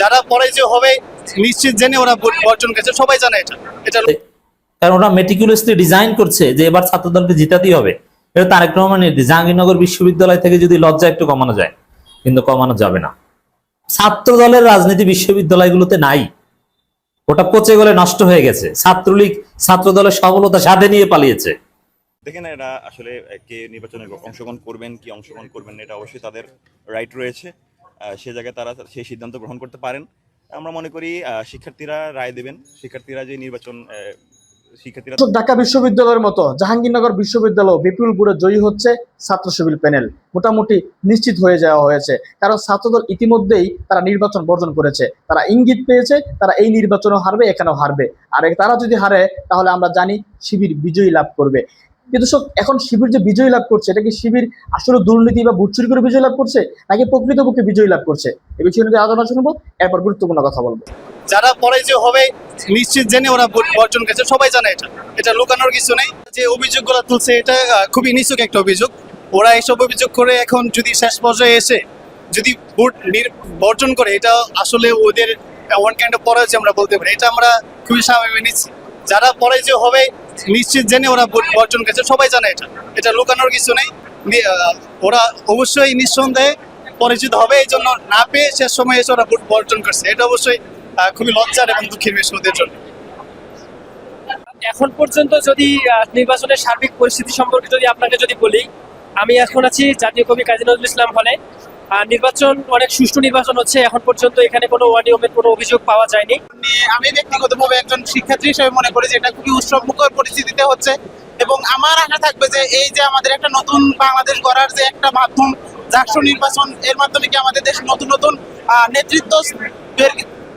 যারা পরাজয় হবে নিশ্চিত জেনে ওরা বর্জন করেছে। সবাই জানে এটা। এটা কারণ ওরা মেটিকুলাসলি ডিজাইন করছে যে এবার ছাত্রদলকে জিতাতেই হবে। এটা তারেক রহমানের জাহাঙ্গীরনগর বিশ্ববিদ্যালয় থেকে যদি লজ্জা একটু কমানো যায় কিন্তু কমানো যাবে না। ছাত্র দলের রাজনীতি বিশ্ববিদ্যালয়গুলোতে নাই। ওটা পচে গলে নষ্ট হয়ে গেছে। ছাত্রলীগ ছাত্র দলের সফলতা সাথে নিয়ে পালিয়েছে। দেখেন এরা আসলে কে নির্বাচনে অংশগ্রহণ করবেন কি অংশগ্রহণ করবেন না এটা অবশ্যই তাদের রাইট রয়েছে। সে জায়গায় তারা সেই সিদ্ধান্ত গ্রহণ করতে পারেন। আমরা মনে করি শিক্ষার্থীরা রায় দেবেন। শিক্ষার্থীরা যে নির্বাচন ঢাকা বিশ্ববিদ্যালয়ের মতো জাহাঙ্গীরনগর বিশ্ববিদ্যালয় বিপুল বুড়ে জয়ী হচ্ছে ছাত্র শিবির প্যানেল। মোটামুটি নিশ্চিত হয়ে যাওয়া হয়েছে। কারণ ছাত্রদল ইতিমধ্যেই তারা নির্বাচন বর্জন করেছে। তারা ইঙ্গিত পেয়েছে, তারা এই নির্বাচনও হারবে, এখানেও হারবে। আর তারা যদি হারে, তাহলে আমরা জানি শিবির বিজয়ী লাভ করবে। কিন্তু সব এখন শিবির যে বিজয়ী লাভ করছে, এটা কি শিবির আসলে দুর্নীতি বা বুট চুরি করে বিজয় লাভ করছে, নাকি প্রকৃতপক্ষে বিজয়ী লাভ করছে? এ বিষয়ে নিয়ে আলোচনা শুনব, এরপর গুরুত্বপূর্ণ কথা বলব। যারা পরাজয় হবে, নিশ্চিত জেনে ওরা বর্জন করেছে, সবাই জানে এটা। এটা লুকানোর কিছু নেই। যে অভিযোগগুলো তুলছে, এটা খুবই নিচুক একটা অভিযোগ। ওরা এসব অভিযোগ করে এখন যদি শেষ পর্যায়ে এসে যদি ভোট বর্জন করে, এটা আসলে ওদের ওয়ান কাইন্ড অফ পরাজয় আমরা বলতে পারি। এটা আমরা খুবই স্বাভাবিক নিচ্ছি। যারা পরাজয় হবে নিশ্চিত জেনে ওরা বর্জন করেছে। সবাই জানে এটা। এটা লুকানোর কিছু নেই। ওরা অবশ্যই নিঃসন্দেহে পরিচিত হবে। এই জন্য না পেয়ে শেষ সময় এসে ওরা ভোট বর্জন করছে। এটা অবশ্যই খুবই লজ্জার এবং দুঃখের বিষয় ওদের জন্য। এখন পর্যন্ত যদি নির্বাচনের সার্বিক পরিস্থিতি সম্পর্কে যদি আপনাকে যদি বলি আমি এখন আছি জাতীয় কবি কাজী নজরুল ইসলাম হলে। নির্বাচন, অনেক সুষ্ঠু নির্বাচন হচ্ছে। এখন পর্যন্ত এখানে কোনো অনিয়মের কোনো অভিযোগ পাওয়া যায়নি। আমি ব্যক্তিগতভাবে একজন শিক্ষার্থী হিসেবে মনে করি যে এটা খুবই উৎসব মুখর পরিস্থিতিতে হচ্ছে। এবং আমার আশা থাকবে যে এই যে আমাদের একটা নতুন বাংলাদেশ গড়ার যে একটা মাধ্যম জাকসু নির্বাচন, এর মাধ্যমে কি আমাদের দেশ নতুন নতুন নেতৃত্ব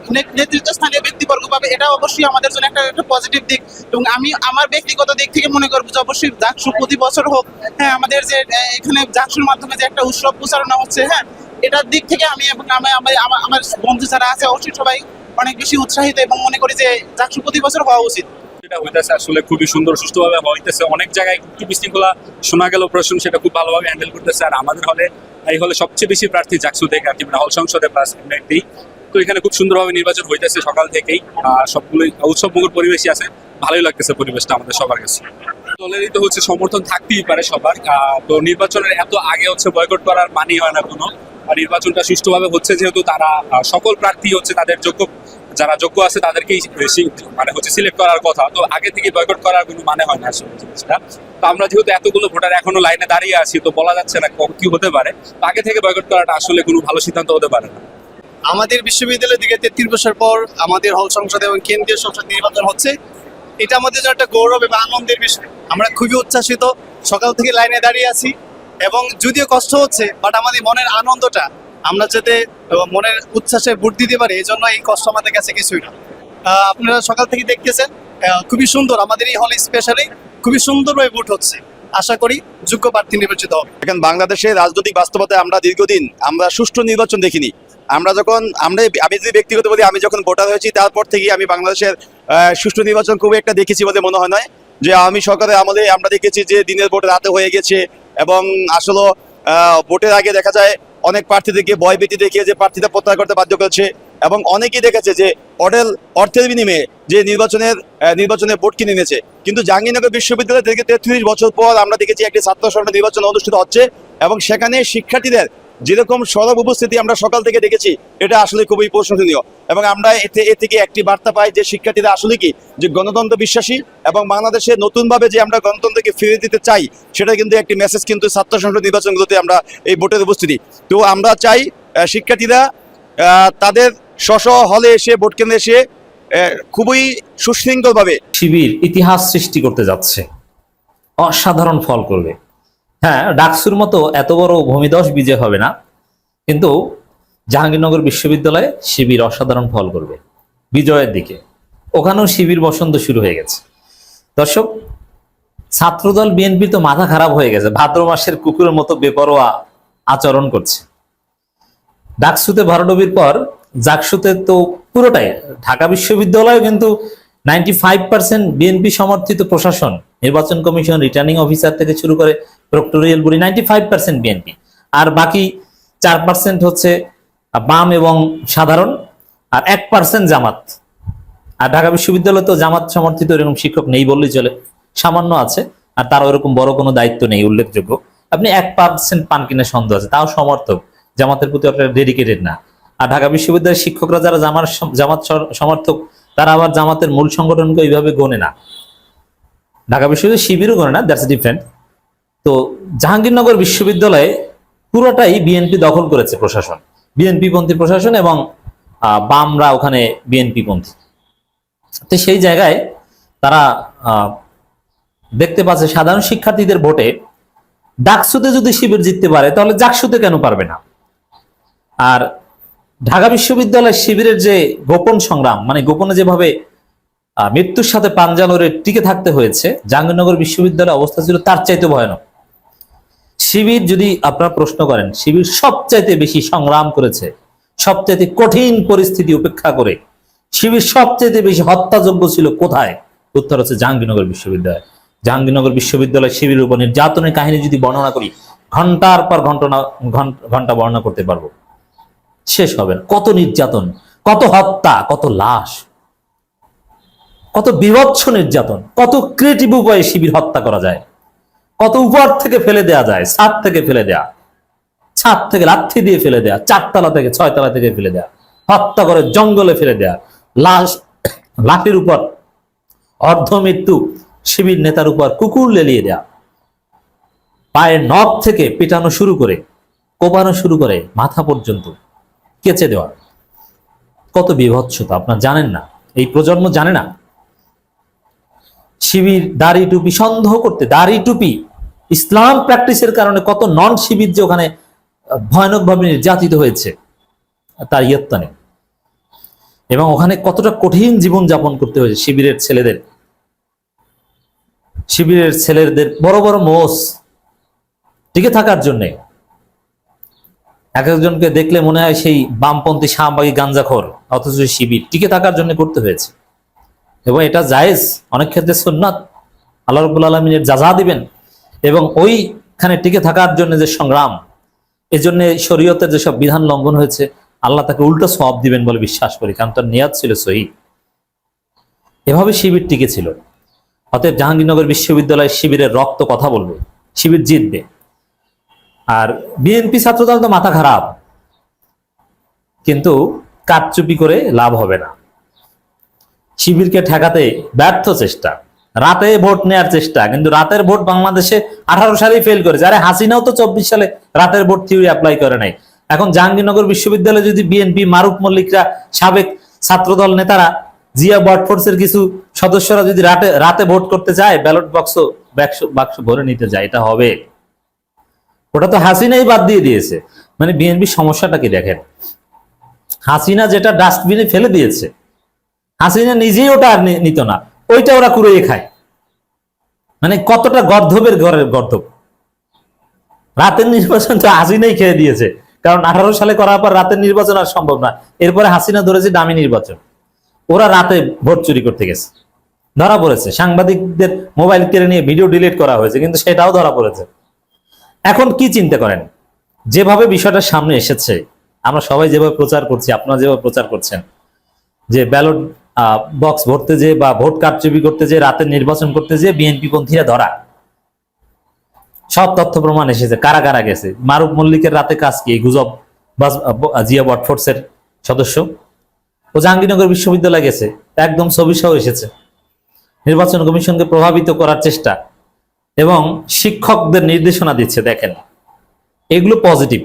বের- নে- নেতৃত্ব স্থানীয় ব্যক্তিবর্গ পাবে এটা অবশ্যই আমাদের জন্য একটা একটা পজিটিভ দিক। এবং আমি আমার ব্যক্তিগত দিক থেকে মনে করব যে অবশ্যই জাকসু প্রতি বছর হোক হ্যাঁ আমাদের যে এখানে জাকসুর মাধ্যমে যে একটা উৎসব প্রচারণা হচ্ছে হ্যাঁ এটার দিক থেকে আমি এবং আমি, আমি- আমার আমার বন্ধু যারা আছে, অবশ্যই সবাই অনেক বেশি উৎসাহিত এবং মনে করি যে জাকসু প্রতি বছর হওয়া উচিত। যেটা হইতেছে আসলে খুবই সুন্দর, সুষ্ঠুভাবে হইতেছে। অনেক জায়গায় একটু বিশৃঙ্খলা শোনা গেল প্রশাসন সেটা খুব ভালোভাবে হ্যান্ডেল করতেছে। আর আমাদের হলে, এই হলে সবচেয়ে বেশি প্রার্থী জাকসু থেকে আর কি মানে হল সংসদে প্লাস এমনিতেই তো এখানে খুব সুন্দরভাবে নির্বাচন হইতেছে সকাল থেকেই। আর সবগুলোই উৎসব মুখর পরিবেশই আছে। ভালোই লাগতেছে পরিবেশটা আমাদের সবার কাছে। দলেরই তো হচ্ছে সমর্থন থাকতেই পারে সবার। তো নির্বাচনের এত আগে হচ্ছে বয়কট করার মানি হয় না কোনো। আর নির্বাচনটা সুষ্ঠুভাবে হচ্ছে যেহেতু তারা সকল প্রার্থী হচ্ছে তাদের যোগ্য, যারা যোগ্য আছে তাদেরকেই মানে হচ্ছে সিলেক্ট করার কথা। তো আগে থেকে বয়কট করার কোনো মানে হয় না আসলে জিনিসটা। তো আমরা যেহেতু এতগুলো ভোটার এখনও লাইনে দাঁড়িয়ে আছি, তো বলা যাচ্ছে না কি হতে পারে। আগে থেকে বয়কট করাটা আসলে কোনো ভালো সিদ্ধান্ত হতে পারে না। আমাদের বিশ্ববিদ্যালয় থেকে তেত্রিশ বছর পর আমাদের হল সংসদ এবং কেন্দ্রীয় সংসদ নির্বাচন হচ্ছে। এটা আমাদের জন্য একটা গৌরব এবং আনন্দের বিষয়। আমরা খুবই উচ্ছ্বাসিত, সকাল থেকে লাইনে দাঁড়িয়ে আছি এবং যদিও কষ্ট হচ্ছে বাট আমাদের মনের আনন্দটা আমরা যাতে মনের উচ্ছ্বাসে ভোট দিতে পারি এই জন্য এই কষ্ট আমাদের কাছে কিছুই না। আপনারা সকাল থেকে দেখতেছেন খুবই সুন্দর, আমাদের এই হলে স্পেশালি খুবই সুন্দরভাবে ভোট হচ্ছে। আশা করি যোগ্য প্রার্থী নির্বাচিত হবে। এখন বাংলাদেশের রাজনৈতিক বাস্তবতায় আমরা দীর্ঘদিন আমরা সুষ্ঠু নির্বাচন দেখিনি। আমরা যখন, আমরা আমি যদি ব্যক্তিগত বলি, আমি যখন ভোটার হয়েছি, তারপর থেকেই আমি বাংলাদেশের সুষ্ঠু নির্বাচন খুব একটা দেখেছি বলে মনে হয় নয় যে আমি সরকারের আমলে আমরা দেখেছি যে দিনের ভোট রাতে হয়ে গেছে এবং আসলে ভোটের আগে দেখা যায় অনেক প্রার্থীদেরকে ভয় ভীতি দেখিয়ে যে প্রার্থীরা প্রত্যাহার করতে বাধ্য করেছে এবং অনেকেই দেখেছে যে অডেল, অর্থের বিনিময়ে যে নির্বাচনের নির্বাচনে ভোট কিনে নিয়েছে কিন্তু জাহাঙ্গীরনগর বিশ্ববিদ্যালয় থেকে তেত্রিশ বছর পর আমরা দেখেছি একটি ছাত্র সংসদ নির্বাচন অনুষ্ঠিত হচ্ছে এবং সেখানে শিক্ষার্থীদের যেরকম সরব উপস্থিতি আমরা সকাল থেকে দেখেছি, এটা আসলে খুবই প্রশংসনীয়। এবং আমরা এতে, এ থেকে একটি বার্তা পাই যে শিক্ষার্থীরা আসলে কি, যে গণতন্ত্র বিশ্বাসী এবং বাংলাদেশে নতুনভাবে যে আমরা গণতন্ত্রকে ফিরে দিতে চাই, সেটা কিন্তু একটি মেসেজ কিন্তু ছাত্র সংসদ নির্বাচনগুলোতে আমরা এই ভোটের উপস্থিতি। তো আমরা চাই শিক্ষার্থীরা তাদের স্ব হলে এসে, ভোট কেন্দ্রে এসে খুবই সুশৃঙ্খলভাবে শিবির ইতিহাস সৃষ্টি করতে যাচ্ছে। অসাধারণ ফল করবে। হ্যাঁ ডাকসুর মতো এত বড় ভূমিদশ বিজয় হবে না। কিন্তু জাহাঙ্গীরনগর বিশ্ববিদ্যালয়ে শিবির অসাধারণ ফল করবে, বিজয়ের দিকে। ওখানেও শিবির বসন্ত শুরু হয়ে গেছে। দর্শক, ছাত্রদল বিএনপি তো মাথা খারাপ হয়ে গেছে, ভাদ্র মাসের কুকুরের মতো বেপরোয়া আচরণ করছে। ডাকসুতে ভরাডবির পর জাকসুতে তো পুরোটাই, ঢাকা বিশ্ববিদ্যালয় কিন্তু নাইনটি ফাইভ পার্সেন্ট বিএনপি সমর্থিত প্রশাসন, নির্বাচন কমিশন, রিটার্নিং অফিসার থেকে শুরু করে proctorial body, ninety five percent BNP. আর বাকি চার পার্সেন্ট হচ্ছে বাম এবং সাধারণ আর এক পার্সেন্ট জামাত। আর ঢাকা বিশ্ববিদ্যালয়ে তো জামাত সমর্থিত এরকম শিক্ষক নেই বললেই চলে, সামান্য আছে, আর তার ওরকম বড় কোনো দায়িত্ব নেই, উল্লেখযোগ্য। আপনি এক পার্সেন্ট পান কিনে সন্দেহ আছে, তাও সমর্থক, জামাতের প্রতি একটা ডেডিকেটেড না। আর ঢাকা বিশ্ববিদ্যালয়ের শিক্ষকরা যারা জামার জামাত সমর্থক, তারা আবার জামাতের মূল সংগঠনকে ওইভাবে গোনে না। ঢাকা বিশ্ববিদ্যালয় শিবিরও গোনে না দ্যাটস ডিফারেন্ট তো জাহাঙ্গীরনগর বিশ্ববিদ্যালয়ে পুরোটাই বিএনপি দখল করেছে প্রশাসন। বিএনপি পন্থী প্রশাসন এবং বামরা ওখানে বিএনপি পন্থী। তো সেই জায়গায় তারা দেখতে পাচ্ছে সাধারণ শিক্ষার্থীদের ভোটে ডাকসুতে যদি শিবির জিততে পারে, তাহলে জাকসুতে কেন পারবে না? আর ঢাকা বিশ্ববিদ্যালয় শিবিরের যে গোপন সংগ্রাম মানে গোপনে যেভাবে মৃত্যুর সাথে পাঞ্জা লড়ে টিকে থাকতে হয়েছে, জাহাঙ্গীরনগর বিশ্ববিদ্যালয়ের অবস্থা ছিল তার চাইতে ভয়ানক। শিবির যদি আপনারা প্রশ্ন করেন, শিবির সবচাইতে বেশি সংগ্রাম করেছে, সবচাইতে কঠিন পরিস্থিতি উপেক্ষা করে, শিবির সবচাইতে বেশি হত্যাযোগ্য ছিল কোথায়? উত্তর হচ্ছে জাহাঙ্গীরনগর বিশ্ববিদ্যালয়। জাহাঙ্গীরনগর বিশ্ববিদ্যালয় শিবিরের উপর নির্যাতনের কাহিনী যদি বর্ণনা করি, ঘণ্টার পর ঘণ্টা ঘণ্টা বর্ণনা করতে পারব। শেষ হবে না। কত নির্যাতন, কত হত্যা, কত লাশ, কত বিভৎস নির্যাতন, কত ক্রিয়েটিভ উপায়ে শিবির হত্যা করা যায়। কত উপর থেকে ফেলে দেয়া যায়? ছাদ থেকে ফেলে দেয়া। ছাদ থেকে লাথি দিয়ে ফেলে দেয়া, চারতলা থেকে ছয়তলা থেকে ফেলে দেয়া, হত্যা করে জঙ্গলে ফেলে দেয়া। লাশ, লাঠির উপর অর্ধ মৃত্যু শিবির নেতার উপর কুকুর লেলিয়ে দেয়া। পায়ের নখ থেকে পিটানো শুরু করে, কোপানো শুরু করে মাথা পর্যন্ত কেচে দেওয়া। কত বিভৎসতা, আপনার জানেন না, এই প্রজন্ম জানে না। শিবির দাড়ি টুপি সন্দেহ করতে, দাড়ি টুপি ইসলাম প্র্যাকটিসের কারণে কত নন শিবির যে ওখানে ভয়ানকভাবে নির্যাতিত হয়েছে, তার ইয়ত্তা নেই। এবং ওখানে কতটা কঠিন জীবন যাপন করতে হয়েছে শিবিরের ছেলেদের। শিবিরের ছেলেদের বড় বড় মোষ টিকে থাকার জন্যে। এক একজনকে দেখলে মনে হয় সেই বামপন্থী শাহবাগী গাঞ্জাখোর, অথচ শিবির টিকে থাকার জন্য করতে হয়েছে। এবং এটা জায়েজ, অনেক ক্ষেত্রে সুন্নাত। আল্লাহ রবুল আলমিনের যা যা দিবেন এবং ওইখানে টিকে থাকার জন্য যে সংগ্রাম এই জন্য শরীয়তের যেসব বিধান লঙ্ঘন হয়েছে, আল্লাহ তাকে উল্টো সব দিবেন বলে বিশ্বাস করি, কারণ তার নিয়াদ ছিল সহি। এভাবে শিবির টিকে ছিল। অতএব জাহাঙ্গীরনগর বিশ্ববিদ্যালয় শিবিরের রক্ত কথা বলবে, শিবির জিতবে। আর বিএনপি ছাত্রদল তো মাথা খারাপ, কিন্তু কারচুপি করে লাভ হবে না। শিবিরকে ঠেকাতে ব্যর্থ চেষ্টা। রাতে ভোট নেওয়ার চেষ্টা, কিন্তু রাতের ভোট বাংলাদেশে আঠারো সালেই ফেল করেছে আরে হাসিনাও তো চব্বিশ সালে রাতের ভোট থিওরি অ্যাপ্লাই করে নাই। এখন জাহাঙ্গীরনগর বিশ্ববিদ্যালয়ে যদি বিএনপি মারুফ মল্লিকরা, সাবেক ছাত্রদল নেতারা, জিয়া বটফোর্সের কিছু সদস্যরা যদি রাতে রাতে ভোট করতে চায় ব্যালট বক্স বাক্স ভরে নিতে যায়, এটা হবে। ওটা তো হাসিনাই বাদ দিয়ে দিয়েছে। মানে বিএনপি সমস্যাটা কি দেখেন? হাসিনা যেটা ডাস্টবিনে ফেলে দিয়েছে, হাসিনা নিজেই ওটা আর নিত না। ওইটা ওরা কুড়িয়ে খায়। মানে কতটা গর্ধবের ঘরের গর্ধব। রাতের নির্বাচন তো হাসিনাই খেয়ে দিয়েছে। কারণ আঠারো সালে করার পর রাতের নির্বাচন আর সম্ভব না। এরপরে হাসিনা ধরেছে দামি নির্বাচন। ওরা রাতে ভোট চুরি করতে গেছে। ধরা পড়েছে। সাংবাদিকদের মোবাইল কেড়ে নিয়ে ভিডিও ডিলিট করা হয়েছে, কিন্তু সেটাও ধরা পড়েছে। এখন কি চিন্তা করেন? যেভাবে বিষয়টা সামনে এসেছে, আমরা সবাই যেভাবে প্রচার করছি, আপনারা যেভাবে প্রচার করছেন, যে ব্যালট বক্স ভরতে যে বা ভোট কারচুপি করতে যে রাতে নির্বাচন করতে যে বিএনপি পন্থীরা ধরা। সব তথ্য প্রমাণ এসেছে, কারা কারা গেছে? মারুফ মল্লিকের রাতে কাজ কি? গুজব জিয়া বটফোর্সের সদস্য। ও জাহাঙ্গীরনগর বিশ্ববিদ্যালয় গেছে, একদম ছবি সহ এসেছে। নির্বাচন কমিশনকে প্রভাবিত করার চেষ্টা এবং শিক্ষকদের নির্দেশনা দিচ্ছে, দেখেন। এগুলো পজিটিভ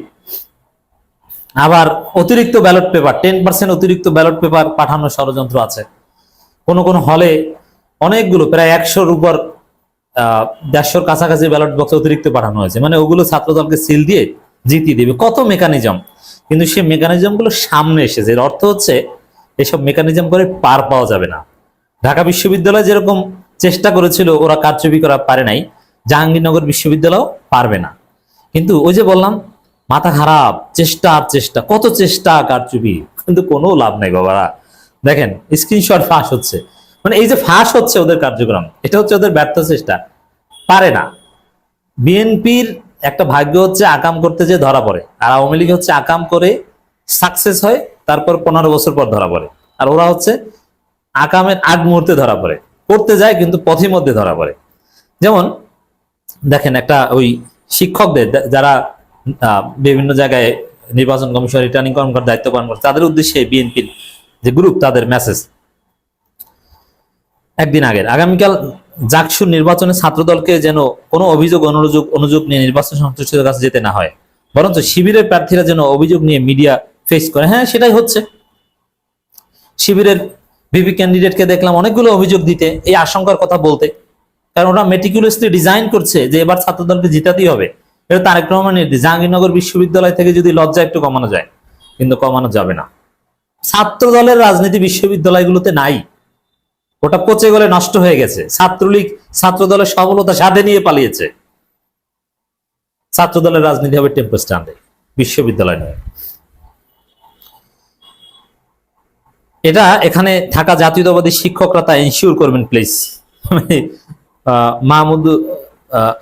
আবার অতিরিক্ত ব্যালট পেপার টেন পার্সেন্ট অতিরিক্ত ব্যালট পেপার পাঠানোর ষড়যন্ত্র আছে। কোন কোন হলে অনেকগুলো, প্রায় একশোর উপর দেড়শোর কাছাকাছি ব্যালট বক্স অতিরিক্ত পাঠানো হয়েছে। মানে ওগুলো ছাত্রদলকে সিল দিয়ে জিতিয়ে দেবে। কত মেকানিজম কিন্তু সেই মেকানিজমগুলো সামনে এসেছে। এর অর্থ হচ্ছে, এসব মেকানিজম করে পার পাওয়া যাবে না। ঢাকা বিশ্ববিদ্যালয় যেরকম চেষ্টা করেছিল, ওরা কারচুপি করা পারে নাই, জাহাঙ্গীরনগর বিশ্ববিদ্যালয় পারবে না। কিন্তু ওই যে বললাম মাথা খারাপ, চেষ্টা আর চেষ্টা, কত চেষ্টা কারচুপি কিন্তু কোনো লাভ নাই বাবারা। দেখেন স্ক্রিনশট ফাঁস হচ্ছে। মানে এই যে ফাঁস হচ্ছে ওদের কার্যক্রম, এটা হচ্ছে ওদের ব্যর্থ চেষ্টা। পারে না। বিএনপির একটা ভাগ্য হচ্ছে আকাম করতে যে ধরা পড়ে। আর আওয়ামী লীগ হচ্ছে আকাম করে সাকসেস হয়, তারপর পনেরো বছর পর ধরা পড়ে। আর ওরা হচ্ছে আকামের আগ মুহূর্তে ধরা পড়ে। করতে যায়, কিন্তু পথের মধ্যে ধরা পড়ে। যেমন, দেখেন একটা ওই শিক্ষকদের, যারা বিভিন্ন জায়গায় নির্বাচন কমিশন রিটার্নিং কর্মকর্তা দায়িত্ব পালন করে তাদের উদ্দেশ্যে বিএনপির যে গ্রুপ তাদের মেসেজ একদিন আগের। আগামীকাল জাকসুর নির্বাচনে ছাত্রদলকে যেন কোনো অভিযোগ, অনুযোগ অনুযোগ নিয়ে নির্বাচন সংশ্লিষ্টদের কাছে যেতে না হয়, বরঞ্চ শিবিরের প্রার্থীরা যেন অভিযোগ নিয়ে মিডিয়া ফেস করে। হ্যাঁ সেটাই হচ্ছে। শিবিরের ভিপি ক্যান্ডিডেটকে দেখলাম অনেকগুলো অভিযোগ দিতে, এই আশঙ্কার কথা বলতে। কারণ ওরা মেটিকুলাসলি ডিজাইন করছে যে এবার ছাত্রদলকে জিতাতেই হবে। এটা তারেক রহমানের জাহাঙ্গীরনগর বিশ্ববিদ্যালয় থেকে যদি লজ্জা একটু কমানো যায় কিন্তু কমানো যাবে না। ছাত্র দলের রাজনীতি বিশ্ববিদ্যালয়গুলোতে নাই। ওটা পচে গলে নষ্ট হয়ে গেছে। ছাত্রলীগ ছাত্র দলের সফলতা সাথে নিয়ে পালিয়েছে। ছাত্র দলের রাজনীতি হবে টেম্পো স্ট্যান্ডে বিশ্ববিদ্যালয় নিয়ে। এটা এখানে থাকা জাতীয়তাবাদী শিক্ষকরা তা এনশিওর করবেন প্লিজ মাহমুদ আহ,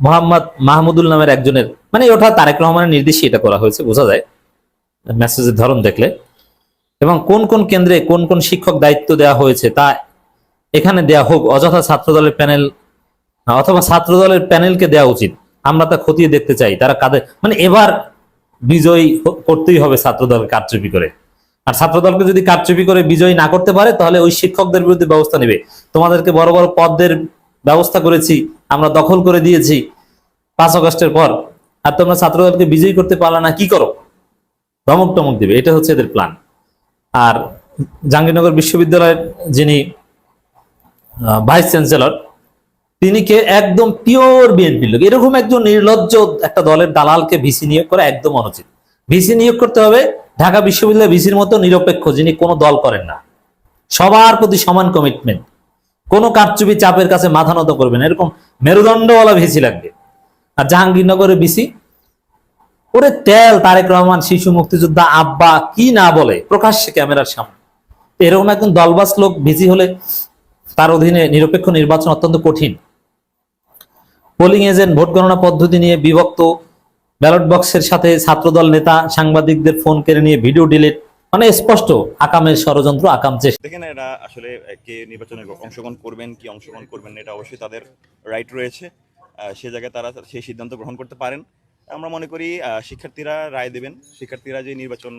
মোহাম্মদ মাহমুদুল নামের একজনের মানে ওটা তারেক রহমানের নির্দেশে এটা করা হয়েছে, বোঝা যায়। মেসেজের ধরন দেখলে। এবং কোন কোন কেন্দ্রে কোন কোন শিক্ষক দায়িত্ব দেওয়া হয়েছে তা এখানে দেয়া হোক, অযথা ছাত্রদলের প্যানেল অথবা ছাত্রদলের প্যানেলকে দেওয়া উচিত। আমরা তা খতিয়ে দেখতে চাই, তারা কাদের মানে এবার বিজয়ী করতেই হবে ছাত্রদলকে কারচুপি করে। আর ছাত্রদলকে যদি কারচুপি করে বিজয়ী না করতে পারে, তাহলে ওই শিক্ষকদের বিরুদ্ধে ব্যবস্থা নেবে। তোমাদেরকে বড় বড় পদের ব্যবস্থা করেছি, আমরা দখল করে দিয়েছি পাঁচ আগস্টের পর। আর তোমরা ছাত্রদলকে বিজয়ী করতে পারলে না, কি করো? ধমক টমক দিবে, এটা হচ্ছে এদের প্ল্যান আর জাহাঙ্গীরনগর বিশ্ববিদ্যালয়ের যিনি ভাইস চ্যান্সেলর তিনি কে একদম পিওর বিএনপি লোক। এরকম একজন নির্লজ্জ একটা দলের দালালকে ভিসি নিয়োগ করা একদম অনুচিত। ভিসি নিয়োগ করতে হবে ঢাকা বিশ্ববিদ্যালয় ভিসির মতো নিরপেক্ষ, যিনি কোনো দল করেন না। সবার প্রতি সমান কমিটমেন্ট কোনো কারচুপি চাপের কাছে মাথা নত করবেন এরকম মেরুদণ্ডওয়ালা ভিসি লাগবে। আর জাহাঙ্গীরনগরের ভিসি, ওরে তেল, তারেক রহমান, শিশু মুক্তিযোদ্ধা, আব্বা, কি না বলে, প্রকাশ্যে ক্যামেরার সামনে। এরকম একজন দলবাস লোক ভিসি হলে তার অধীনে নিরপেক্ষ নির্বাচন অত্যন্ত কঠিন। পোলিং এজেন্ট, ভোট গণনা পদ্ধতি নিয়ে বিভক্ত, ব্যালট বক্সের সাথে ছাত্রদল নেতা, সাংবাদিকদের ফোন কেড়ে নিয়ে ভিডিও ডিলিট মানে স্পষ্ট, আকামের ষড়যন্ত্র, আকাম চেষ্টা। দেখেন এটা আসলে কে নির্বাচনে অংশগ্রহণ করবেন, কি অংশগ্রহণ করবেন, এটা অবশ্যই তাদের রাইট রয়েছে। সে জায়গায় তারা সেই সিদ্ধান্ত গ্রহণ করতে পারেন। আমরা মনে করি শিক্ষার্থীরা রায় দেবেন। শিক্ষার্থীরা যে নির্বাচন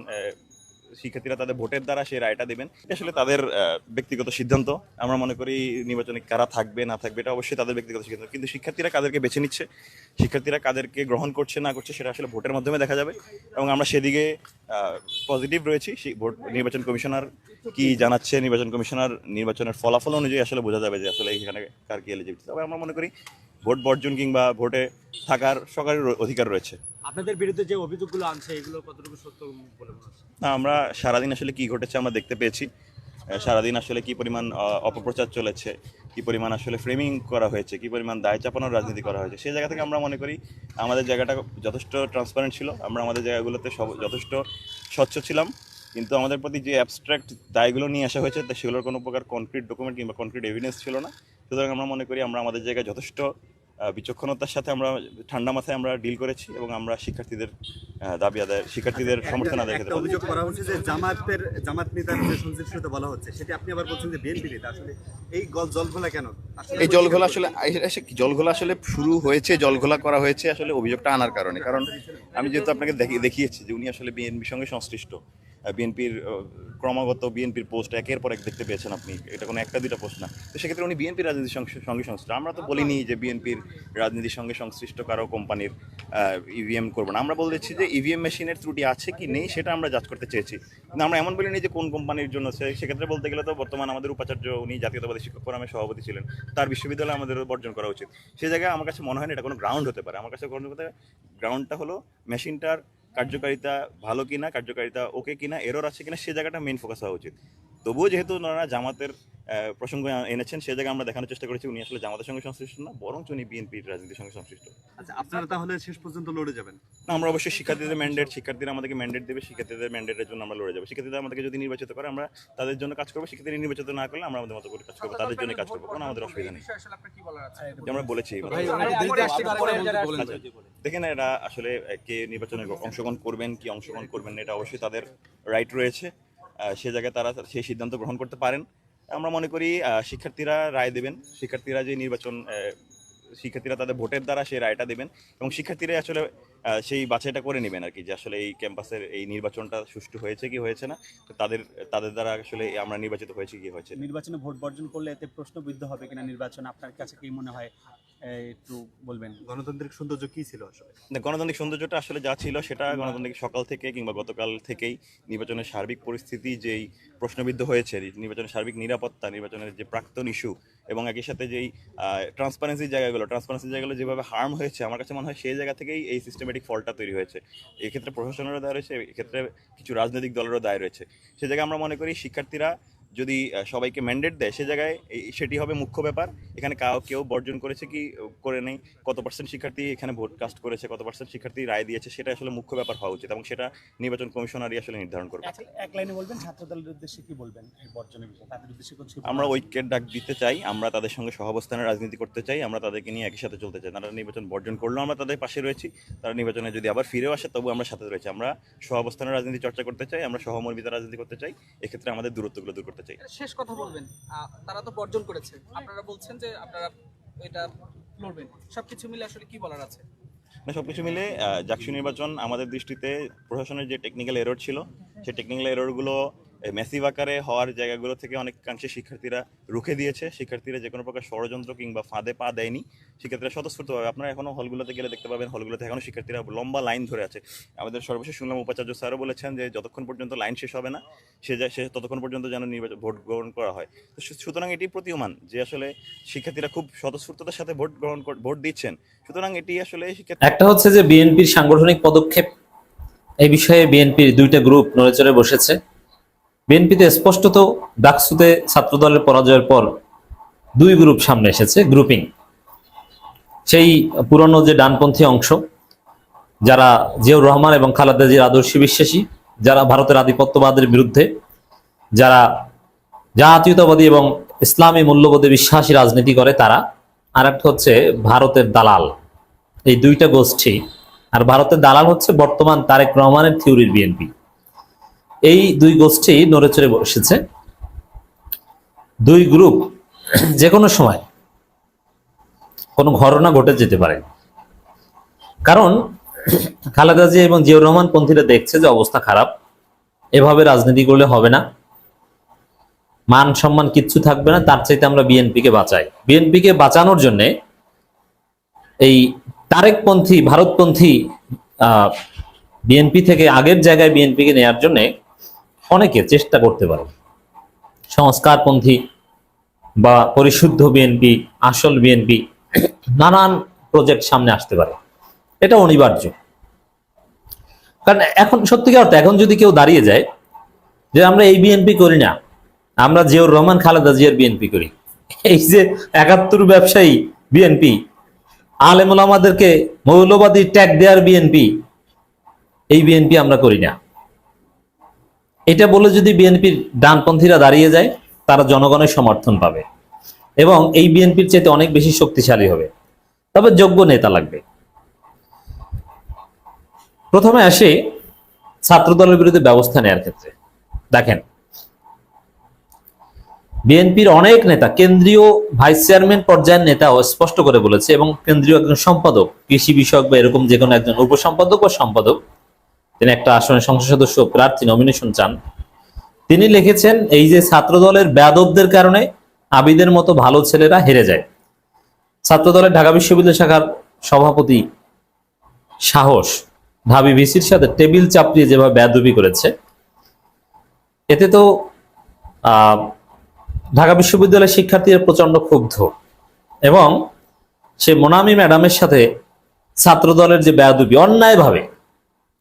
শিক্ষার্থীরা তাদের ভোটের দ্বারা সেই রায়টা দেবেন। আসলে তাদের ব্যক্তিগত সিদ্ধান্ত। আমরা মনে করি নির্বাচনে কারা থাকবে, না থাকবে, এটা অবশ্যই তাদের ব্যক্তিগত সিদ্ধান্ত। কিন্তু শিক্ষার্থীরা কাদেরকে বেছে নিচ্ছে, শিক্ষার্থীরা কাদেরকে গ্রহণ করছে, না করছে, সেটা আসলে ভোটের মাধ্যমে দেখা যাবে। এবং আমরা সেদিকে পজিটিভ রয়েছি। সেই ভোট, নির্বাচন কমিশনার কি জানাচ্ছে নির্বাচন কমিশনার, নির্বাচনের ফলাফল অনুযায়ী আসলে বোঝা যাবে যে আসলে এখানে কার কি এলিজিবিলিটি তবে আমরা মনে করি ভোট বর্জন কিংবা ভোটে থাকার সরকারের অধিকার রয়েছে। আপনাদের বিরুদ্ধে যে অভিযোগগুলো আনছে এগুলো কতটুকু সত্য বলে মনে না, আমরা সারাদিন আসলে কি ঘটেছে আমরা দেখতে পেয়েছি। সারাদিন আসলে কি পরিমাণ অপপ্রচার চলেছে কি পরিমাণ আসলে ফ্রেমিং করা হয়েছে কি পরিমাণ দায় চাপানোর রাজনীতি করা হয়েছে সেই জায়গা থেকে আমরা মনে করি আমাদের জায়গাটা যথেষ্ট ট্রান্সপারেন্ট ছিল। আমরা আমাদের জায়গাগুলোতে সব যথেষ্ট স্বচ্ছ ছিলাম। কিন্তু আমাদের প্রতি যে অ্যাবস্ট্রাক্ট দায়গুলো নিয়ে আসা হয়েছে সেগুলোর কোনো প্রকার কনক্রিট ডকুমেন্ট কিংবা কনক্রিট এভিডেন্স ছিল না। সুতরাং আমরা মনে করি আমরা আমাদের জায়গায় যথেষ্ট বিচক্ষণতার সাথে আমরা ঠান্ডা মাথায় আমরা ডিল করেছি এবং আমরা শিক্ষার্থীদের দাবি আদায় শিক্ষার্থীদের সমর্থন আদায় করতে অভিযোগ করা হচ্ছে যে জামাতের জামাত নেতার যে সংশ্লিষ্টতা বলা হচ্ছে সেটা আপনি আবার বলছেন যে বিএনপি নেতা আসলে এই গল জলঘোলা কেন? আসলে এই জলঘোলা আসলে এসে- জলঘোলা আসলে শুরু হয়েছে জলঘোলা করা হয়েছে আসলে অভিযোগটা আনার কারণে। কারণ আমি যেহেতু আপনাকে দেখি- দেখিয়েছি যে উনি আসলে বিএনপির সঙ্গে সংশ্লিষ্ট। বিএনপির ক্রমাগত বিএনপির পোস্ট একের পর এক দেখতে পেয়েছেন আপনি। এটা কোনো একটা দুটা পোস্ট না। তো সেক্ষেত্রে উনি বিএনপির রাজনীতির সঙ্গে সংশ্লিষ্ট। আমরা তো বলিনি যে বিএনপির রাজনীতির সঙ্গে সংশ্লিষ্ট কারও কোম্পানির ইভিএম করব না। আমরা বলেছি যে ইভিএম মেশিনের ত্রুটি আছে কি নেই সেটা আমরা যাচ করতে চেয়েছি। কিন্তু আমরা এমন বলিনি যে কোন কোম্পানির জন্য সে- সেক্ষেত্রে বলতে গেলে তো বর্তমান আমাদের উপাচার্য উনি জাতীয়তাবাদী শিক্ষক ফোরামের সভাপতি ছিলেন। তার বিশ্ববিদ্যালয়ে আমাদের বর্জন করা উচিত। সেই জায়গায় আমার কাছে মনে হয় না এটা কোনো গ্রাউন্ড হতে পারে। আমার কাছে গ্রাউন্ডটা হলো মেশিনটার কার্যকারিতা ভালো কিনা, কার্যকারিতা ওকে কিনা এরর আছে কিনা, সে জায়গাটা মেন ফোকাস হওয়া উচিত। তবুও যেহেতু ওনারা জামাতের আহ, প্রসঙ্গ এনেছেন সে জায়গায় আমরা দেখানোর চেষ্টা করেছি উনি আসলে জামাতের সঙ্গে সংশ্লিষ্ট না বরং উনি বিএনপির রাজনীতির সঙ্গে সংশ্লিষ্ট। আচ্ছা আপনারা তাহলে শেষ পর্যন্ত লড়ে যাবেন? না আমরা অবশ্যই শিক্ষার্থীদের ম্যান্ডেট শিক্ষার্থীরা আমাদেরকে ম্যান্ডেট দেবে শিক্ষার্থীদের ম্যান্ডেটের জন্য আমরা লড়ে যাব। শিক্ষার্থীরা আমাদেরকে যদি নির্বাচিত করে আমরা তাদের জন্য কাজ করব শিক্ষার্থীরা নির্বাচিত না করলে আমরা আমাদের মতো করে কাজ করব তাদের জন্য কাজ করব কোনো আমাদের অসুবিধা নেই। যে আমরা বলেছি আচ্ছা, দেখেন এরা আসলে কে নির্বাচনে অংশগ্রহণ করবেন কি অংশগ্রহণ করবেন না, এটা অবশ্যই তাদের রাইট রয়েছে। সে জায়গায় তারা সেই সিদ্ধান্ত গ্রহণ করতে পারেন। আমরা মনে করি শিক্ষার্থীরা রায় দেবেন। শিক্ষার্থীরা যে নির্বাচন শিক্ষার্থীরা তাদের ভোটের দ্বারা সেই রায়টা দেবেন। এবং শিক্ষার্থীরা আসলে সেই বাছাইটা করে নেবেন আর কি যে আসলে এই ক্যাম্পাসের এই নির্বাচনটা সুষ্ঠু হয়েছে কি হয়েছে না তাদের তাদের দ্বারা আসলে আমরা নির্বাচিত হয়েছে কি হয়েছে নির্বাচনে ভোট বর্জন করলে এতে প্রশ্নবিদ্ধ হবে কিনা নির্বাচন আপনার কাছে কি মনে হয়? একটু বলবেন। গণতান্ত্রিক সৌন্দর্য কি ছিল আসলে? না, গণতান্ত্রিক সৌন্দর্যটা আসলে যা ছিল সেটা গণতান্ত্রিক সকাল থেকে কিংবা গতকাল থেকেই নির্বাচনের সার্বিক পরিস্থিতি যেই প্রশ্নবিদ্ধ হয়েছে নির্বাচনের সার্বিক নিরাপত্তা নির্বাচনের যে প্রাক্তন ইস্যু এবং একই সাথে যেই ট্রান্সপারেন্সি জায়গাগুলো ট্রান্সপারেন্সি জায়গাগুলো যেভাবে হার্ম হয়েছে আমার কাছে মনে হয় সেই জায়গা থেকেই এই সিস্টেমেটিক ফলটা তৈরি হয়েছে। এক্ষেত্রে প্রশাসনেরও দায় রয়েছে এক্ষেত্রে কিছু রাজনৈতিক দলেরও দায় রয়েছে। সে জায়গায় আমরা মনে করি শিক্ষার্থীরা যদি সবাইকে ম্যান্ডেট দেয় সে জায়গায় সেটি হবে মুখ্য ব্যাপার। এখানে কাউ কেউ বর্জন করেছে কি করে নেই। কত পার্সেন্ট শিক্ষার্থী এখানে ভোট কাস্ট করেছে কত পার্সেন্ট শিক্ষার্থী রায় দিয়েছে সেটা আসলে মুখ্য ব্যাপার হওয়া উচিত এবং সেটা নির্বাচন কমিশনারই আসলে নির্ধারণ করবে। এক- লাইনে বলবেন ছাত্র দলের উদ্দেশ্যে কি বলবেন এই বর্জনের বিষয়ে? তাদের উদ্দেশ্যে আমরা ঐক্যের ডাক দিতে চাই আমরা তাদের সঙ্গে সহাবস্থানের রাজনীতি করতে চাই আমরা তাদেরকে নিয়ে একই সাথে চলতে চাই। তারা নির্বাচন বর্জন করলেও আমরা তাদের পাশে রয়েছি তারা নির্বাচনে যদি আবার ফিরেও আসে তবু আমরা সাথে রয়েছি। আমরা সহাবস্থানের রাজনীতি চর্চা করতে চাই আমরা সহমর্মিতা রাজনীতি করতে চাই এক্ষেত্রে আমাদের দূরত্বগুলো দূর করতে চাই। শেষ কথা বলবেন। তারা তো বর্জন করেছে। আপনারা বলছেন যে আপনারা এটা লড়বেন। সবকিছু মিলে আসলে কি বলার আছে? না সব কিছু মিলে জাকসু নির্বাচন আমাদের দৃষ্টিতে প্রশাসনের যে টেকনিক্যাল এরর ছিল সেই টেকনিক্যাল এররগুলো ম্যাসিভ আকারে হওয়ার জায়গাগুলো থেকে অনেকাংশে শিক্ষার্থীরা রুখে দিয়েছে। শিক্ষার্থীরা যে কোনো প্রকার ষড়যন্ত্র কিংবা ফাঁদে পা দেয়নি। শিক্ষার্থীরা স্বতঃস্ফূর্তভাবে আপনারা এখনও হলগুলোতে গেলে দেখতে পাবেন, হলগুলোতে এখনও শিক্ষার্থীরা লম্বা লাইন ধরে আছে। আমাদের সর্বশেষ শুনলাম উপাচার্য স্যারও বলেছেন যে, যতক্ষণ পর্যন্ত লাইন শেষ হবে না, সে যা- সে ততক্ষণ পর্যন্ত যেন নির্বাচন ভোট গ্রহণ করা হয়। তো সুতরাং এটি প্রতীয়মান যে আসলে শিক্ষার্থীরা খুব স্বতঃস্ফূর্ততার সাথে ভোট গ্রহণ ভোট দিচ্ছেন। সুতরাং এটি আসলে একটা হচ্ছে যে, বিএনপির সাংগঠনিক পদক্ষেপ, এই বিষয়ে বিএনপির দুইটা গ্রুপ নড়েচড়ে বসেছে। বিএনপিতে স্পষ্টত ডাকসুতে ছাত্রদলের পরাজয়ের পর দুই গ্রুপ সামনে এসেছে, গ্রুপিং। সেই পুরনো যে ডানপন্থী অংশ, যারা জিয়াউর রহমান এবং খালেদা জির আদর্শে বিশ্বাসী, যারা ভারতের আধিপত্যবাদের বিরুদ্ধে, যারা জাতীয়তাবাদী এবং ইসলামী মূল্যবোধে বিশ্বাসী রাজনীতি করে, তারা আর একটা হচ্ছে ভারতের দালাল। এই দুইটা গোষ্ঠী, আর ভারতের দালাল হচ্ছে বর্তমান তারেক রহমানের থিওরির বিএনপি। এই দুই গোষ্ঠী নড়েচড়ে বসেছে। দুই গ্রুপ যে কোনো সময়। কোনো ঘটনা ঘটে যেতে পারে। কারণ খালেদা জিয়া এবং জিয়াউর রহমান পন্থীরা দেখছে যে অবস্থা খারাপ। এভাবে রাজনীতি করলে হবে না। মান সম্মান কিচ্ছু থাকবে না। তার চাইতে আমরা বিএনপিকে বাঁচাই। বিএনপিকে বাঁচানোর জন্যে এই তারেকপন্থী ভারতপন্থী বিএনপি থেকে আগের জায়গায় বিএনপিকে নেয়ার জন্য অনেকে চেষ্টা করতে পারে সংস্কারপন্থী বা পরিশুদ্ধ বিএনপি আসল বিএনপি নানান প্রজেক্ট সামনে আসতে পারে। এটা অনিবার্য। কারণ এখন সত্যিকার অর্থে এখন যদি কেউ দাঁড়িয়ে যায় যে আমরা এই বিএনপি করি না, আমরা জিয়াউর রহমান, খালেদা জিয়ার বিএনপি করি, এই যে একাত্তর ব্যবসায়ী বিএনপি আলেমুল আমাদেরকে মৌলবাদী ট্যাগ দেওয়ার বিএনপি এই বিএনপি আমরা করি না। এটা বলে যদি বিএনপির ডানপন্থীরা দাঁড়িয়ে যায়, তারা জনগণের সমর্থন পাবে। এবং এই বিএনপির চাইতে অনেক বেশি শক্তিশালী হবে। তবে যোগ্য নেতা লাগবে। প্রথমে আসে ছাত্রদলের বিরুদ্ধে ব্যবস্থা নেওয়ার ক্ষেত্রে। দেখেন, বিএনপির অনেক নেতা, কেন্দ্রীয় ভাইস চেয়ারম্যান পর্যায়ের নেতাও স্পষ্ট করে বলেছে এবং কেন্দ্রীয় একজন সম্পাদক, কৃষি বিষয়ক বা এরকম যে কোনো একজন উপসম্পাদক বা সম্পাদক তিনি একটা আসনের সংসদ সদস্য প্রার্থী নমিনেশন চান। তিনি লিখেছেন, এই যে ছাত্রদলের ব্যাদবদের কারণে আবিদের মতো ভালো ছেলেরা হেরে যায়। ছাত্রদলের ঢাকা বিশ্ববিদ্যালয় শাখার সভাপতি সাহস ঢাবি ভিসির সাথে টেবিল চাপড়িয়ে যেভাবে ব্যাদবি করেছে। এতে তো ঢাকা বিশ্ববিদ্যালয়ের শিক্ষার্থীরা প্রচণ্ড ক্ষুব্ধ এবং সে মোনামি ম্যাডামের সাথে ছাত্র দলের যে বেয়াদুবি অন্যায়ভাবে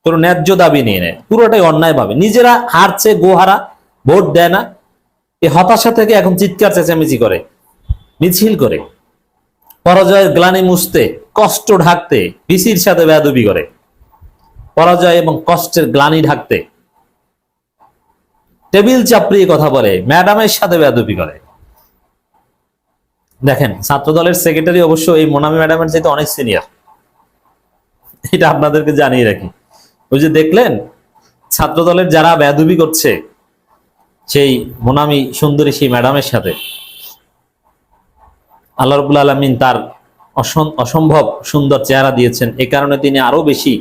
কোনো ন্যায্য দাবি নিয়ে নেয়। পুরোটাই অন্যায়ভাবে নিজেরা হারছে, গোহারা, ভোট দেয় না। এই হতাশা থেকে এখন চিৎকার, চেঁচামেচি করে, মিছিল করে। পরাজয়ের গ্লানি মুছতে, কষ্ট ঢাকতে বিসির সাথে বেয়াদবি করে। পরাজয় এবং কষ্টের গ্লানি ঢাকতে। টেবিল চাপড়িয়ে কথা বলে, ম্যাডামের সাথে বেয়াদবি করে। দেখেন ছাত্র দলের সেক্রেটারি অবশ্য এই মোনামি ম্যাডামের চাইতে অনেক সিনিয়র। এটা আপনাদেরকে জানিয়ে রাখি। ওই যে দেখলেন ছাত্র দলের যারা বেয়াদবি করছে, সেই মোনামি সুন্দরী সেই ম্যাডামের সাথে। আল্লাহ রবুল আলমিন তার অসম্ভব সুন্দর চেহারা দিয়েছেন। এ কারণে তিনি আরও বেশি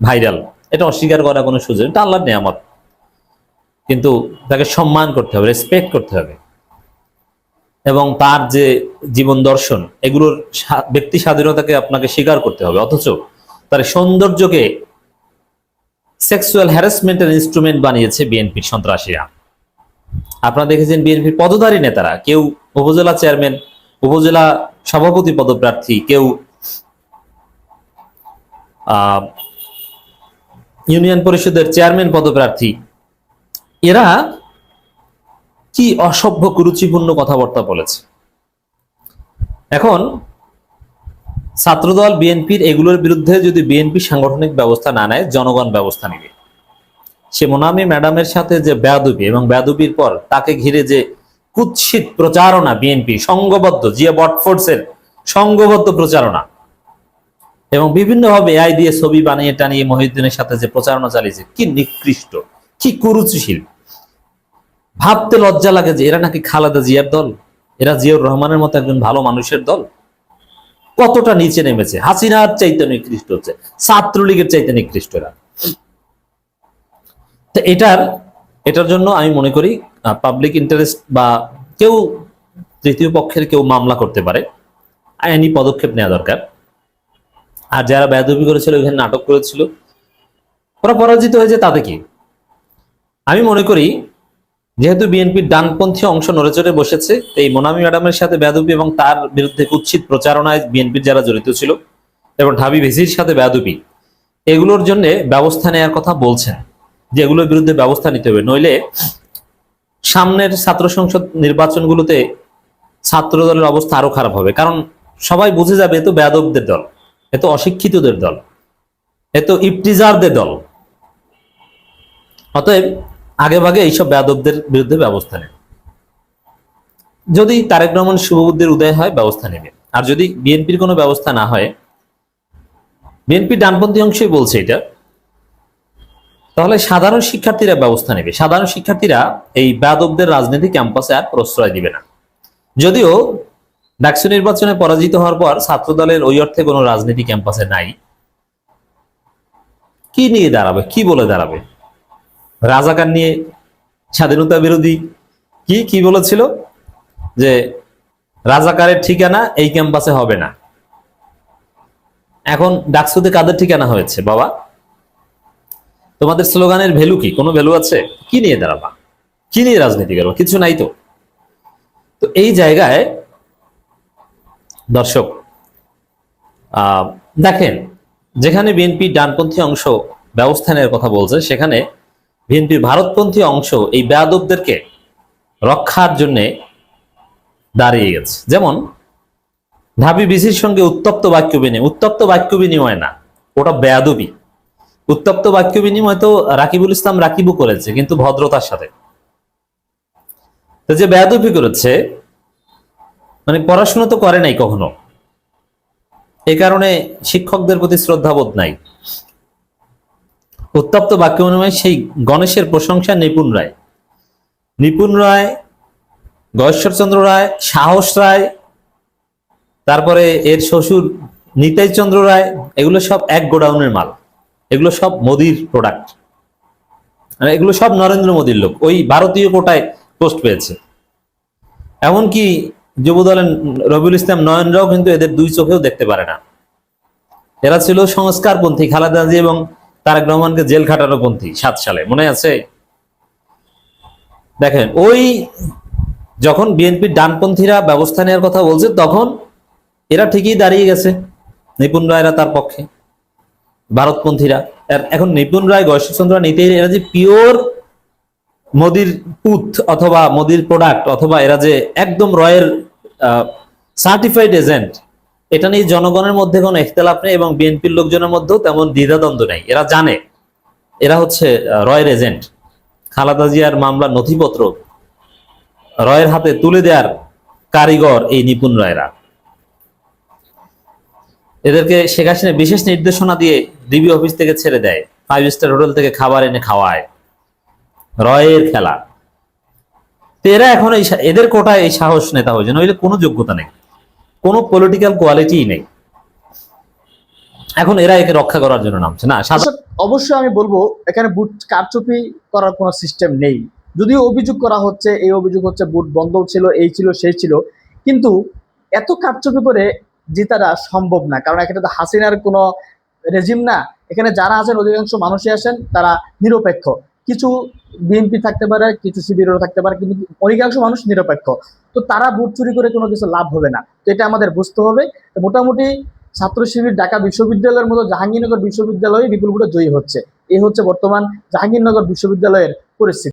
ভাইরাল। এটা অস্বীকার করার কোনো সুযোগ এটা আল্লাহর নিয়ামত। কিন্তু তাকে সম্মান করতে হবে রেসপেক্ট করতে হবে। এবং তার যে জীবন দর্শন, এগুলোর ব্যক্তি স্বাধীনতাকে আপনাকে স্বীকার করতে হবে। অথচ তার সৌন্দর্যকে সেক্সুয়াল হ্যারাসমেন্টের ইনস্ট্রুমেন্ট বানিয়েছে বিএনপির সন্ত্রাসীরা। আপনারা দেখেছেন বিএনপির পদধারী নেতারা, কেউ উপজেলা চেয়ারম্যান উপজেলা সভাপতি পদপ্রার্থী, কেউ ইউনিয়ন পরিষদের চেয়ারম্যান পদপ্রার্থী। এরা কি অসভ্য, কুরুচিপূর্ণ কথাবার্তা বলেছে? এখন ছাত্রদল বিএনপির এগুলোর বিরুদ্ধে যদি বিএনপি সাংগঠনিক ব্যবস্থা না নেয়, জনগণ ব্যবস্থা নেবে। সে মোনামি ম্যাডামের সাথে যে বেয়াদবি এবং বেয়াদবির পর তাকে ঘিরে যে কুৎসিত প্রচারণা বিএনপি সংঘবদ্ধ জিয়া বটফোর্সের সংঘবদ্ধ প্রচারণা এবং বিভিন্নভাবে এআই দিয়ে ছবি বানিয়ে টানিয়ে মহিউদ্দিনের সাথে যে প্রচারণা চালিয়েছে, কি নিকৃষ্ট, কি কুরুচিশীল। ভাবতে লজ্জা লাগে যে এরা নাকি খালেদা জিয়ার দল, এরা জিয়াউর রহমানের মতো একজন ভালো মানুষের দল। কতটা নিচে নেমেছে? হাসিনার চাইতে নিকৃষ্ট হচ্ছে, ছাত্রলীগের চাইতে নিকৃষ্ট এরা তো এটার এটার জন্য আমি মনে করি পাবলিক ইন্টারেস্ট বা কেউ, তৃতীয় পক্ষের কেউ মামলা করতে পারে, আইনি পদক্ষেপ নেওয়া দরকার। আর যারা বেদবি করেছিল এখানে নাটক করেছিল, ওরা পরাজিত হয়েছে তাতে কি? আমি মনে করি যেহেতু বিএনপির ডানপন্থী অংশ নড়েচড়ে বসেছে এই মোনামি ম্যাডামের সাথে বেদবি এবং তার বিরুদ্ধে কুৎসিত প্রচারণায় বিএনপির যারা জড়িত ছিল এবং ঢাবি ভিসির সাথে বেদবি এগুলোর জন্য ব্যবস্থা নেওয়ার কথা বলছেন যে এগুলোর বিরুদ্ধে ব্যবস্থা নিতে হবে। নইলে সামনের ছাত্র সংসদ নির্বাচনগুলোতে ছাত্র দলের অবস্থা আরও খারাপ হবে। কারণ সবাই বুঝে যাবে, এ তো বেয়াদবদের দল, এ তো অশিক্ষিতদের দল, এ তো ইপটিজারদের দল। অতএব আগে ভাগে এইসব বেয়াদবদের বিরুদ্ধে ব্যবস্থা নেবে। যদি তারেক রহমান শুভবুদ্ধির উদয় হয়, ব্যবস্থা নেবে। আর যদি বিএনপির কোনো ব্যবস্থা না হয়, বিএনপি ডানপন্থী অংশই বলছে এটা, তাহলে সাধারণ শিক্ষার্থীরা ব্যবস্থা নেবে। সাধারণ শিক্ষার্থীরা এই বেয়াদবদের রাজনীতি ক্যাম্পাসে আর প্রশ্রয় দিবে না। যদিও ডাকসু নির্বাচনে পরাজিত হওয়ার পর ছাত্র দলের ওই অর্থে কোনো রাজনীতি ক্যাম্পাসে নাই। কি নিয়ে দাঁড়াবে? কি বলে দাঁড়াবে? রাজাকার নিয়ে স্বাধীনতা বিরোধী কি কি বলেছিল? যে রাজাকারের ঠিকানা এই ক্যাম্পাসে হবে না। এখন ডাকসুতে কাদের ঠিকানা হয়েছে, বাবা? তোমাদের স্লোগানের ভ্যালু কি? কোনো ভ্যালু আছে? কি নিয়ে দাঁড়াবা? কি নিয়ে রাজনীতি করব? কিছু নাই তো। তো এই জায়গায় দর্শক দেখেন, যেখানে বিএনপি ডানপন্থী অংশ ব্যবস্থা নেওয়ার কথা বলছে, সেখানে বিএনপির ভারতপন্থী অংশ এই বেয়াদবদেরকে রক্ষার জন্যে দাঁড়িয়ে গেছে। যেমন, ঢাবি বিসির সঙ্গে উত্তপ্ত বাক্য বিনিময়, উত্তপ্ত বাক্য বিনিময় না, ওটা বেয়াদবি। উত্তপ্ত বাক্য বিনিময় তো রাকিবুল ইসলাম রাকিবু করেছে, কিন্তু ভদ্রতার সাথে। যে বেয়াদবি করেছে মানে পড়াশোনা তো করে নাই কখনো। এই কারণে শিক্ষকদের প্রতি শ্রদ্ধাবোধ নাই। উত্তপ্ত বাক্য বিনিময় সেই গণেশের প্রশংসা নিপুণ রায়। নিপুণ রায়, গয়েশ্বরচন্দ্র রায়, সাহস রায়, তারপরে এর শ্বশুর নিতাই চন্দ্র রায়, এগুলো সব এক গোডাউনের মাল। এগুলো সব মোদির প্রোডাক্ট মানে এগুলো সব নরেন্দ্র মোদীর লোক। ওই ভারতীয় কোটায় পোস্ট পেয়েছে। এমনকি যুবদলের রবিউল ইসলাম নয়নরাও কিন্তু এদের দুই চোখেও দেখতে পারে না। এরা ছিল সংস্কারপন্থী খালেদাজি এবং তারেক রহমানকে জেল খাটানো পন্থী, সাত সালে। মনে আছে? দেখেন, ওই যখন বিএনপির ডানপন্থীরা ব্যবস্থা নেওয়ার কথা বলছে, তখন এরা ঠিকই দাঁড়িয়ে গেছে, নিপুণ রায়রা তার পক্ষে, ভারতপন্থীরা। এখন নিপুণ রায়, গয়েশ্বরচন্দ্র নিতে এরা যে পিওর মোদির পুথ অথবা মোদির প্রোডাক্ট অথবা এরা যে একদম রয়ের সার্টিফাইড এজেন্ট এটা নিয়ে জনগণের মধ্যে কোনো ইখতলাফ নেই এবং বিএনপির লোকজনের মধ্যেও তেমন দ্বিধাদ্বন্দ্ব নেই। এরা জানে। এরা হচ্ছে রয়ের এজেন্ট। খালাদা জিয়ার মামলার নথিপত্র রয়ের হাতে তুলে দেওয়ার কারিগর এই নিপুণ রয়েরা। এদেরকে শেখ হাসিনা বিশেষ নির্দেশনা দিয়ে ডিবি অফিস থেকে ছেড়ে দেয়। ফাইভ স্টার হোটেল থেকে খাবার এনে খাওয়ায়। রয়ের খেলা। এরা এখন এই এদের কোটায় এই সাহস নেতা হয়েছে, নইলে কোনো যোগ্যতা নেই। কোনো পলিটিক্যাল কোয়ালিটিই নেই। এখন এরা একে রক্ষা করার জন্য নামছে, না? অবশ্যই আমি বলব, এখানে বুট কারচুপি করার কোনো সিস্টেম নেই। যদিও অভিযোগ করা হচ্ছে, এই অভিযোগ হচ্ছে বুট বন্ধ ছিল, এই ছিল, সেই ছিল। কিন্তু এত কারচুপি করে জেতাটা সম্ভব না, কারণ এখানে তো হাসিনার কোনো রেজিম না। এখানে যারা আছেন, অধিকাংশ মানুষই আসেন তারা নিরপেক্ষ। কিছু বিএনপি থাকতে পারে, কিছু শিবিরেরও থাকতে পারে, কিন্তু অধিকাংশ মানুষ নিরপেক্ষ। তো তারা ভোট চুরি করে কোনো কিছু লাভ হবে না। তো এটা আমাদের বুঝতে হবে। মোটামুটি ছাত্র শিবির ঢাকা বিশ্ববিদ্যালয়ের মতো জাহাঙ্গীরনগর বিশ্ববিদ্যালয়ে বিপুল ভোটে জয়ী হচ্ছে। এই হচ্ছে বর্তমান জাহাঙ্গীরনগর বিশ্ববিদ্যালয়ের পরিস্থিতি।